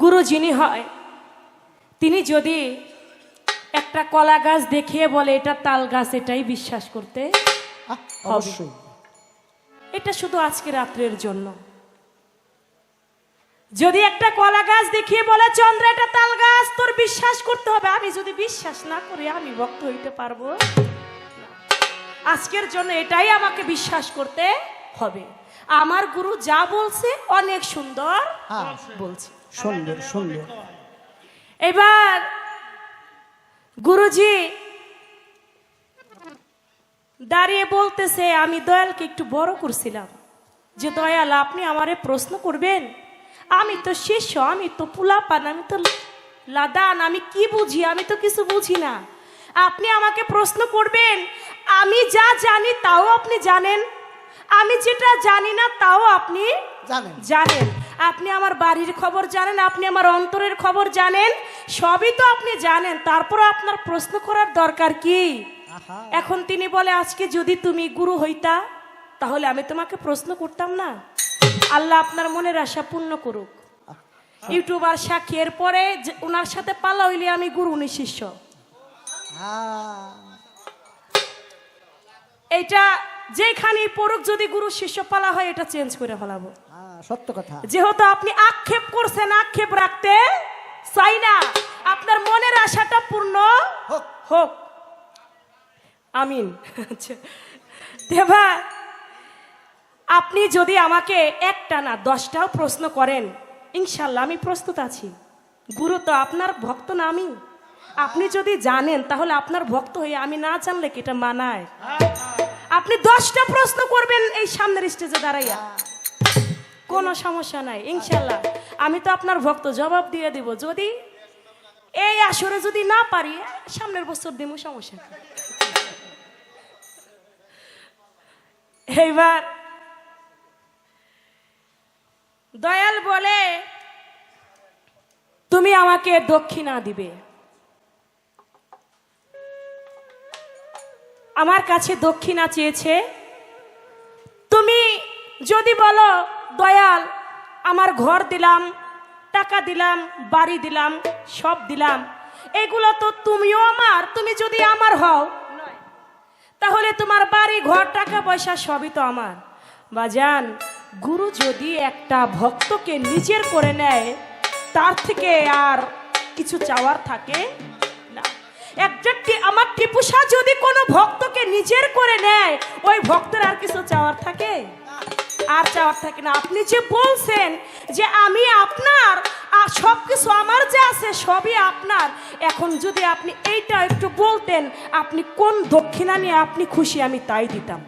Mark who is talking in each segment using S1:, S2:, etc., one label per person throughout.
S1: গুরু যিনি হয় তিনি যদি একটা কলা গাছ দেখিয়ে বলে এটা তাল গাছ এটাই বিশ্বাস করতে
S2: অবশ্যই।
S1: এটা শুধু আজকে রাত্রের জন্য। যদি একটা কলা গাছ দেখিয়ে বলে চন্দ্র এটা তাল গাছ তোর বিশ্বাস করতে হবে। আমি যদি বিশ্বাস না করি আমি ভক্ত হইতে পারব আজকের জন্য এটাই আমাকে বিশ্বাস করতে হবে। আমার গুরু যা বলছে অনেক সুন্দর
S2: হ্যাঁ
S1: বলছে।
S2: সুন্দর সুন্দর।
S1: এবার গুরুজি দাঁড়িয়ে বলতেছে আমি দয়ালকে একটু বড় করছিলাম। যে দয়াল আপনি আমারে প্রশ্ন করবেন? আমি তো শিষ্য আমি তো পুলাপান আমি তো লাদান আমি কি বুঝি? আমি তো কিছু বুঝি না। আপনি আমাকে প্রশ্ন করবেন? আমি যা জানি তাও আপনি জানেন? আমি যেটা জানি না তাও আপনি
S2: জানেন।
S1: জানেন। আপনি আমার বাড়ির খবর জানেন আপনি আমার অন্তরের খবর জানেন সবই তো আপনি জানেন। তারপর আপনার প্রশ্ন করার দরকার কি? এখন তিনি বলে আজকে যদি তুমি গুরু হইতা তাহলে আমি তোমাকে প্রশ্ন করতাম না। আল্লাহ আপনার মনের আশা পূর্ণ করুক। ইউটিউবার সাক্ষী এরপরে যে ওনার সাথে পালা হইলে আমি গুরু উনি শিষ্য এইটা যেখানে পড়ুক যদি গুরু শিষ্য পালা হয় এটা চেঞ্জ করে ফেলাবো।
S2: সত্য কথা।
S1: যেহেতু আপনি আক্ষেপ করছেন আক্ষেপ রাখতে চাই না। আপনার মনের আশাটা পূর্ণ
S2: হোক।
S1: আমিন। আচ্ছা। দেবা আপনি যদি আমাকে একটা না দশটাও প্রশ্ন করেন ইনশাল্লাহ আমি প্রস্তুত আছি। গুরু তো আপনার ভক্ত না আমি। আপনি যদি জানেন তাহলে আপনার ভক্ত হয়ে আমি না জানলে কি এটা মানায়? আপনি দশটা প্রশ্ন করবেন এই সামনের স্টেজে দাঁড়াইয়া। কোনো সমস্যা নাই ইনশাল্লাহ আমি তো আপনার ভক্ত, জবাব দিয়ে দিব। যদি এই আসরে যদি না পারি, সামনের বছর দিব সমস্যা এইবার দয়াল বলে, তুমি আমাকে দক্ষিণা দিবে। আমার কাছে দক্ষিণা চেয়েছে, তুমি যদি বলো দয়াল, আমার ঘর দিলাম, টাকা দিলাম, বাড়ি দিলাম, সব দিলাম। এগুলো তো তুমিও আমার, তুমি যদি আমার হও, তাহলে তোমার বাড়ি, ঘর, টাকা পয়সা সবই তো আমার। বাজান গুরু যদি একটা ভক্তকে নিজের করে নেয়, তার থেকে আর কিছু চাওয়ার থাকে না। আমার টিপুসা যদি কোনো ভক্তকে নিজের করে নেয়, ওই ভক্তের আর কিছু চাওয়ার থাকে? আর চাওয়ার থাকে না। আপনি যে বলছেন যে আমি আপনার আর সব কিছু আমার যে আছে সবই আপনার এখন যদি আপনি এইটা একটু বলতেন আপনি কোন দক্ষিণা নিয়ে আপনি খুশি? আমি তাই দিতাম।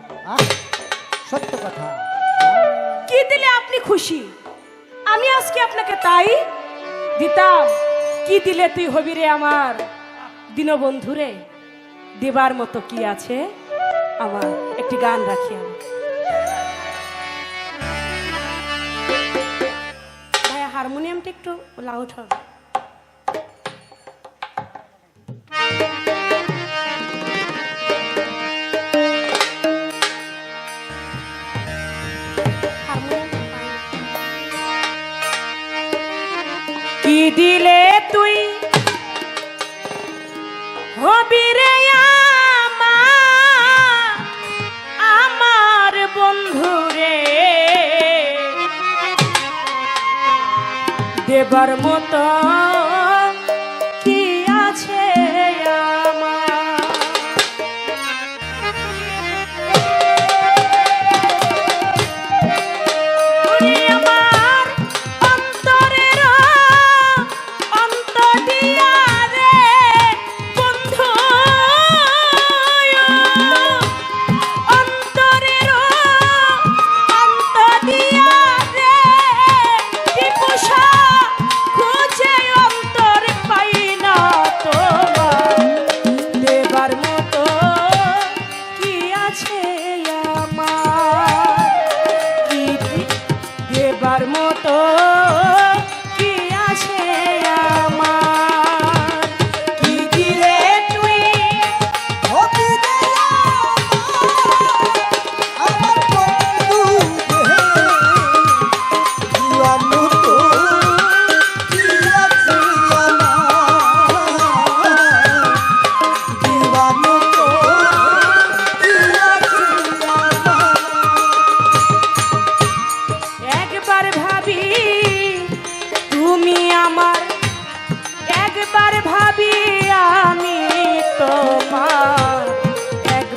S2: সত্য কথা।
S1: কি দিলে আপনি খুশি? আমি আজকে আপনাকে তাই দিতাম। কি দিলে তুই হবি রে আমার? দীনবন্ধু রে দেবার মতো কি আছে? আমার একটি গান রাখি আমি। হারমোনিয়ামটা একটু লাউড হবে। দেবার মতো motor.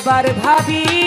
S1: একবার ভাবি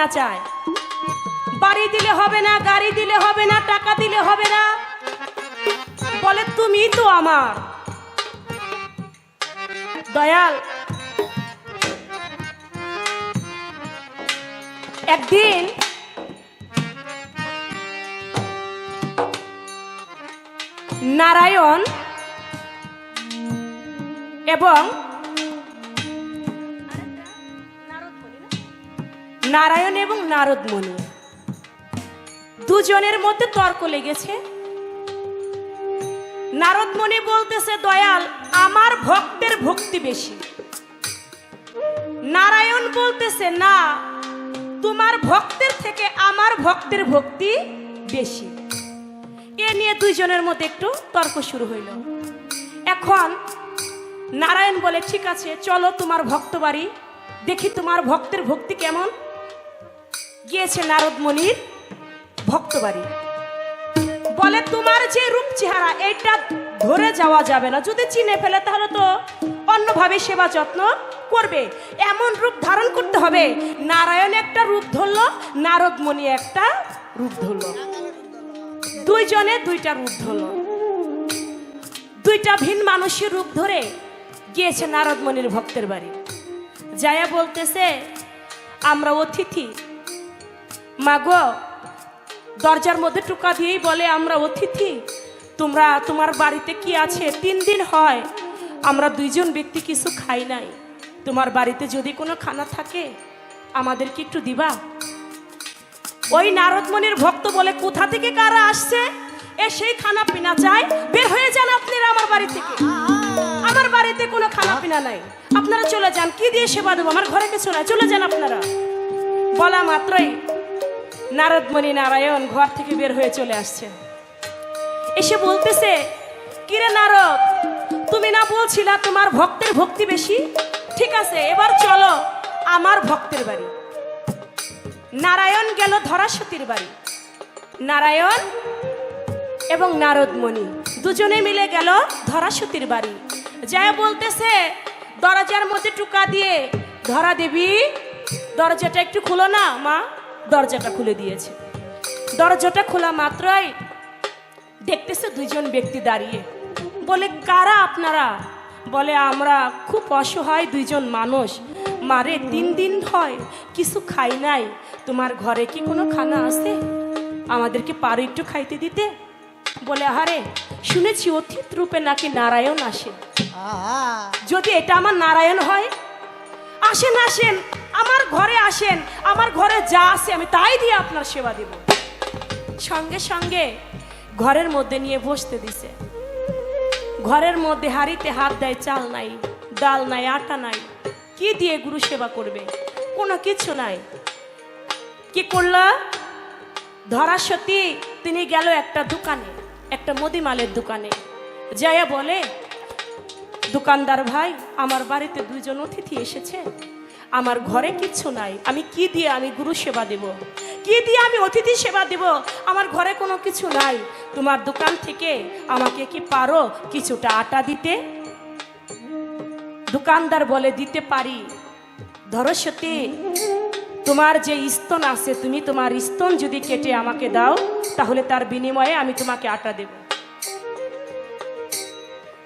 S1: দক্ষিণা চায়। বাড়ি দিলে হবে না, গাড়ি দিলে হবে না, টাকা দিলে হবে না। বলে, তুমি তো আমার। দয়াল, একদিন নারায়ণ এবং নারায়ণ এবং নারদমণি দুজনের মধ্যে তর্ক লেগেছে। নারদমণি বলতেছে, দয়াল, আমার ভক্তের ভক্তি বেশি। নারায়ণ বলতেছে, না, তোমার ভক্তের থেকে আমার ভক্তের ভক্তি বেশি। এ নিয়ে দুইজনের মধ্যে একটু তর্ক শুরু হইল। এখন নারায়ণ বলে, ঠিক আছে, চলো তোমার ভক্ত বাড়ি দেখি তোমার ভক্তের ভক্তি কেমন। গিয়েছে নারদমণির ভক্ত বাড়ি। বলে, তোমার যে রূপ চেহারা, এটা ধরে যাওয়া যাবে না। যদি চিনে ফেলে, তাহলে তো অন্যভাবে সেবা যত্ন করবে। এমন রূপ ধারণ করতে হবে। নারায়ণ একটা রূপ ধরলো নারদমণি একটা রূপ ধরলো। দুইজনে দুইটা রূপ ধরলো। দুইটা ভিন মানুষের রূপ ধরে গিয়েছে নারদমণির ভক্তের বাড়ি। যায়া বলতেছে, আমরা অতিথি মাগো দরজার মধ্যে টুকা দিয়েই বলে, আমরা অতিথি। তোমরা, তোমার বাড়িতে কি আছে? তিন দিন হয়। আমরা দুইজন ব্যক্তি কিছু খাই নাই। তোমার বাড়িতে যদি কোনো খানা থাকে, আমাদেরকে একটু দিবা? ওই নারদমণির ভক্ত বলে, কোথা থেকে কারা আসছে? এ সেই খানা পিনা চাই। বের হয়ে যান আপনারা আমার বাড়ি থেকে। আমার বাড়িতে কোনো খানা পিনা নাই। আপনারা চলে যান। কি দিয়ে সেবা দেবো? আমার ঘরে কিছু নাই। চলে যান আপনারা। বলা মাত্রই নারদমণি নারায়ণ ঘর থেকে বের হয়ে চলে আসছে। এসে বলতেছে, কিরে নারদ, তুমি না বলছিলা তোমার ভক্তের ভক্তি বেশি? ঠিক আছে, এবার চলো আমার ভক্তের বাড়ি। নারায়ণ গেল ধরাসতীর বাড়ি। নারায়ণ এবং নারদমণি দুজনে মিলে গেল ধরাসতীর বাড়ি। যায় বলতেছে, দরজার মধ্যে টুকা দিয়ে ধরা দেবী, দরজাটা একটু খুলো না, মা। দরজাটা খুলে দিয়েছে। দরজাটা খোলা মাত্রই দেখতেছে দুজন ব্যক্তি দাঁড়িয়ে। বলে কারা আপনারা? বলে আমরা খুব অসহায় দুইজন মানুষ। মারে তিন দিন হয় কিছু খাই নাই। তোমার ঘরে কি কোনো খানা আছে? আমাদেরকে পারো একটু খাইতে দিতে? বলে আরে শুনেছি অতীত রূপে নাকি নারায়ণ আসে। যদি এটা আমার নারায়ণ হয় আসেন আসেন। আমার ঘরে আসেন, আমার ঘরে যা আছে আমি তাই দিয়ে আপনার সেবা দেব। সঙ্গে সঙ্গে ঘরের মধ্যে নিয়ে বসতে দিছে। ঘরের মধ্যে হাড়িতে হাত দেয়, চাল নাই, ডাল নাই, আটা নাই। কি দিয়ে গুরু সেবা করবে? কোনো কিছু নাই। কি করল? ধরাসতী তিনি গেল একটা দোকানে, একটা মদিমালের দোকানে। যাইয়া বলে, দোকানদার ভাই, আমার বাড়িতে দুজন অতিথি এসেছে। আমার ঘরে কিচ্ছু নাই। আমি কি দিয়ে আমি গুরু সেবা দেব? কি দিয়ে আমি অতিথি সেবা দেব? আমার ঘরে কোনো কিছু নাই। তোমার দোকান থেকে আমাকে কি পারো কিছুটা আটা দিতে? দোকানদার বলে, দিতে পারি। ধরো সত্যি তোমার যে স্তন আছে, তুমি তোমার স্তন যদি কেটে আমাকে দাও, তাহলে তার বিনিময়ে আমি তোমাকে আটা দেব।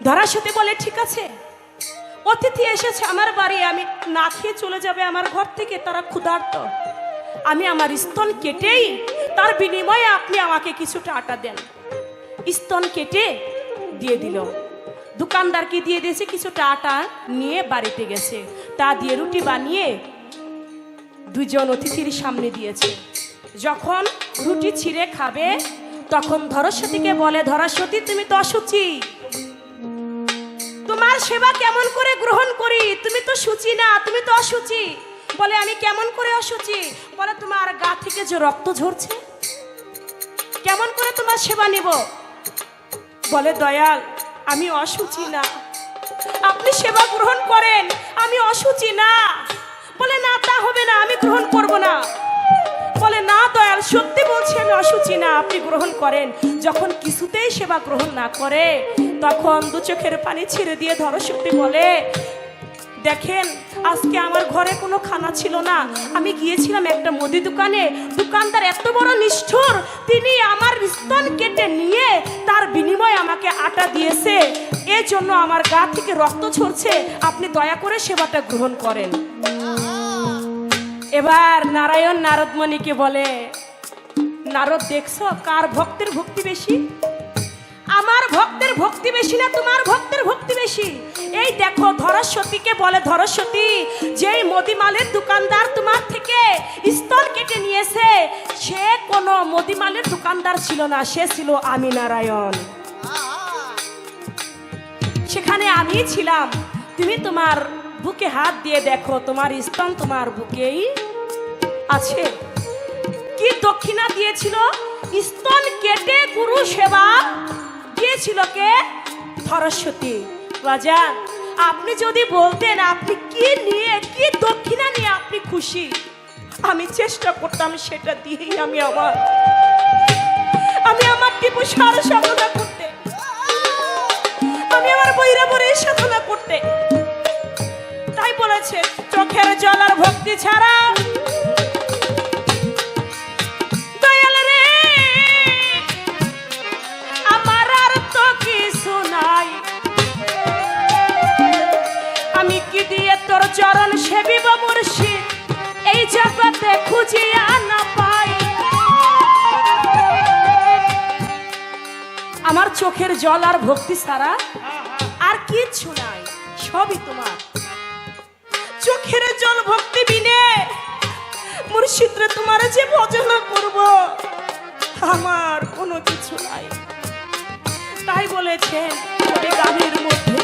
S1: ধরার সাথে বলে, ঠিক আছে। অতিথি এসেছে আমার বাড়ি, আমি না খেয়ে চলে যাবে আমার ঘর থেকে, তারা ক্ষুধার্ত। আমি আমার স্তন কেটেই, তার বিনিময়ে আপনি আমাকে কিছুটা আটা দেন। স্তন কেটে দিয়ে দিল। দোকানদারকে দিয়ে দিয়েছে? কিছুটা আটা নিয়ে বাড়িতে গেছে। তা দিয়ে রুটি বানিয়ে দুজন অতিথির সামনে দিয়েছে। যখন রুটি ছিঁড়ে খাবে, তখন ধরস্বতীকে বলে ধরস্বতী তুমি তো অসুচি তোমার সেবা কেমন করে গ্রহণ করি? তুমি তো সুচি না, তুমি তো অসুচি। বলে, আমি কেমন করে অসুচি? বলে, তোমার গা থেকে যে রক্ত ঝরছে, কেমন করে তোমার সেবা নিব? বলে, দয়াল, আমি অসুচি না। আপনি সেবা গ্রহণ করেন, আমি অসুচি না। বলে, না, তা হবে না, আমি গ্রহণ করব না। বলে, না, দয়াল, সত্যি বলছি, আমি অসুচি আপনি গ্রহণ করেন। যখন কিছুতেই সেবা গ্রহণ না করে, তখন দু চোখের পানি ছেড়ে দিয়ে ধরসত্যি বলে, দেখেন, আজকে আমার ঘরে কোনো খানা ছিল না। আমি গিয়েছিলাম একটা মুদি দোকানে। দোকানদার এত বড় নিষ্ঠুর, তিনি আমার স্তন কেটে নিয়ে তার বিনিময়ে আমাকে আটা দিয়েছে। এর জন্য আমার গা থেকে রক্ত ঝরছে। আপনি দয়া করে সেবাটা গ্রহণ করেন। এবার নারায়ণ নারদমণিকে বলে নারদ দেখছ? কার ভক্তের ভক্তি বেশি? আমার ভক্তের ভক্তি বেশি না তোমার ভক্তের ভক্তি বেশি? এই দেখো, ধরস্বতীকে বলে ধরস্বতী, যেই মদিমালের দোকানদার তোমার থেকে স্তর কেটে নিয়েছে, সে কোনো মদিমালের দোকানদার ছিল না, সে ছিল আমি নারায়ণ সেখানে আমি ছিলাম। তুমি তোমার বুকে হাত দিয়ে দেখো, তোমার স্তন তোমার বুকেই আছে। কি দক্ষিণা দিয়েছিল? স্তন কেটে গুরু সেবা দিয়েছিল কে? সরস্বতী। রাজান আপনি যদি বলতেন, আপনি কি নিয়ে, কি দক্ষিণা নিয়ে আপনি খুশি? আমি চেষ্টা করতাম সেটা দিয়েই আমি আমার আমি আমার টিপু সার সাধনা করতে। আমি আমার বইরা বরে সাধনা করতে। তাই বলেছে, চোখের জল আর ভক্তি ছাড়া আমার চোখের জল আর ভক্তি ছাড়া আর কিচ্ছু নাই, সবই তোমার। চোখের জল ভক্তি বিনে মুর্শিদরে তোমার যে ভজনা করব, আমার কোনো কিছু নাই। তাই বলেছেন গানের মধ্যে